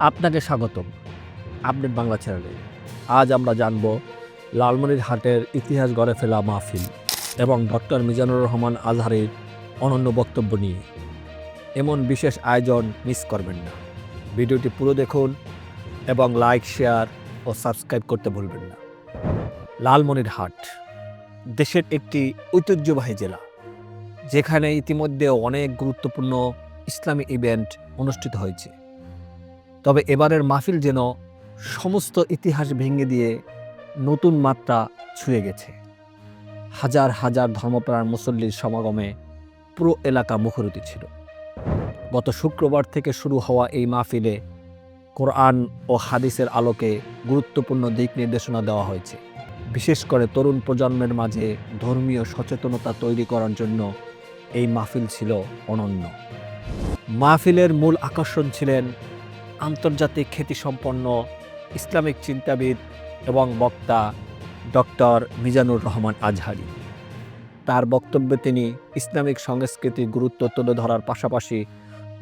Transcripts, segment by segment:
আপনাকে স্বাগতম। আপডেট বাংলা চ্যানেলে। আজ আমরা জানব লালমনির হাটের ইতিহাস গড়ে ফেলা মাহফিল এবং ডক্টর মিজানুর রহমান আজহারের অনন্য বক্তব্য নিয়ে। এমন বিশেষ আয়োজন মিস করবেন না। ভিডিওটি পুরো দেখুন এবং লাইক, শেয়ার ও সাবস্ক্রাইব করতে ভুলবেন না। লালমনির হাট দেশের একটি ঐতিহ্যবাহী জেলা, যেখানে ইতিমধ্যে অনেক গুরুত্বপূর্ণ ইসলামী ইভেন্ট অনুষ্ঠিত হয়েছে। তবে এবারের মাহফিল যেন সমস্ত ইতিহাস ভেঙে দিয়ে নতুন মাত্রা ছুঁয়ে গেছে। হাজার হাজার ধর্মপ্রাণ মুসল্লির সমাগমে পুরো এলাকা মুখরিত ছিল। গত শুক্রবার থেকে শুরু হওয়া এই মাহফিলে কোরআন ও হাদিসের আলোকে গুরুত্বপূর্ণ দিক নির্দেশনা দেওয়া হয়েছে। বিশেষ করে তরুণ প্রজন্মের মাঝে ধর্মীয় সচেতনতা তৈরি করার জন্য এই মাহফিল ছিল অনন্য। মাহফিলের মূল আকর্ষণ ছিলেন আন্তর্জাতিক খ্যাতিসম্পন্ন ইসলামিক চিন্তাবিদ এবং বক্তা ডক্টর মিজানুর রহমান আজহারি। তার বক্তব্যে তিনি ইসলামিক সংস্কৃতির গুরুত্ব তুলে ধরার পাশাপাশি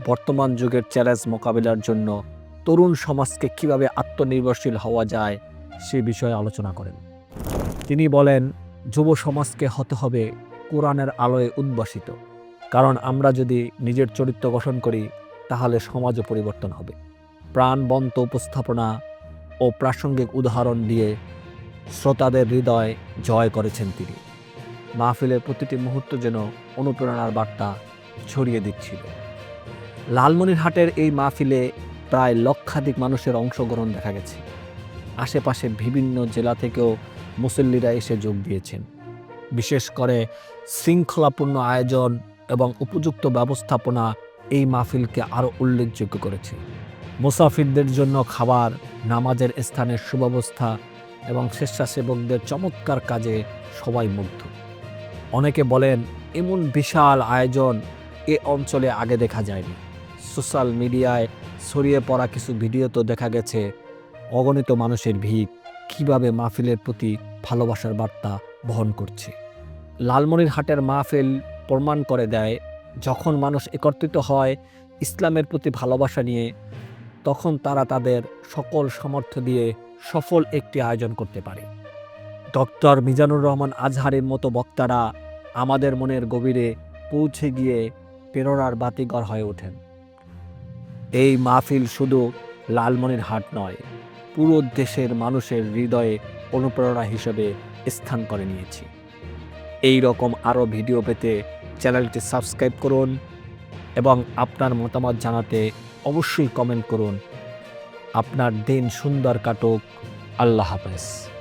বর্তমান যুগের চ্যালেঞ্জ মোকাবিলার জন্য তরুণ সমাজকে কীভাবে আত্মনির্ভরশীল হওয়া যায় সে বিষয়ে আলোচনা করেন। তিনি বলেন, যুব সমাজকে হতে হবে কোরআনের আলোয় উদ্ভাসিত। কারণ আমরা যদি নিজের চরিত্র গঠন করি, তাহলে সমাজও পরিবর্তন হবে। প্রাণবন্ত উপস্থাপনা ও প্রাসঙ্গিক উদাহরণ দিয়ে শ্রোতাদের হৃদয় জয় করেছেন তিনি। মাহফিলের প্রতিটি মুহূর্ত যেন অনুপ্রেরণার বার্তা ছড়িয়ে দিচ্ছিল। লালমনিরহাটের এই মাহফিলে প্রায় লক্ষাধিক মানুষের অংশগ্রহণ দেখা গেছে। আশেপাশে বিভিন্ন জেলা থেকেও মুসল্লিরা এসে যোগ দিয়েছেন। বিশেষ করে শৃঙ্খলাপূর্ণ আয়োজন এবং উপযুক্ত ব্যবস্থাপনা এই মাহফিলকে আরও উল্লেখযোগ্য করেছে। মুসাফিরদের জন্য খাবার, নামাজের স্থানের সুব্যবস্থা এবং স্বেচ্ছাসেবকদের চমৎকার কাজে সবাই মুগ্ধ। অনেকে বলেন, এমন বিশাল আয়োজন এ অঞ্চলে আগে দেখা যায়নি। সোশ্যাল মিডিয়ায় ছড়িয়ে পড়া কিছু ভিডিও তো দেখা গেছে। অগণিত মানুষের ভিড় কীভাবে মাহফিলের প্রতি ভালোবাসার বার্তা বহন করছে? লালমনির হাটের মাহফিল প্রমাণ করে দেয়, যখন মানুষ একত্রিত হয় ইসলামের প্রতি ভালোবাসা নিয়ে তখন তারা তাদের সকল সামর্থ্য দিয়ে সফল একটি আয়োজন করতে পারে। ডক্টর মিজানুর রহমান আজহারের মতো বক্তারা আমাদের মনের গভীরে পৌঁছে গিয়ে প্রেরণার বাতিঘর হয়ে ওঠেন। এই মাহফিল শুধু লালমনির হাট নয়, পুরো দেশের মানুষের হৃদয়ে অনুপ্রেরণা হিসেবে স্থান করে নিয়েছি। এই রকম আরও ভিডিও পেতে চ্যানেলটি সাবস্ক্রাইব করুন এবং আপনার মতামত জানাতে অবশ্যই কমেন্ট করুন। আপনার দিন সুন্দর কাটুক। আল্লাহ হাফেজ।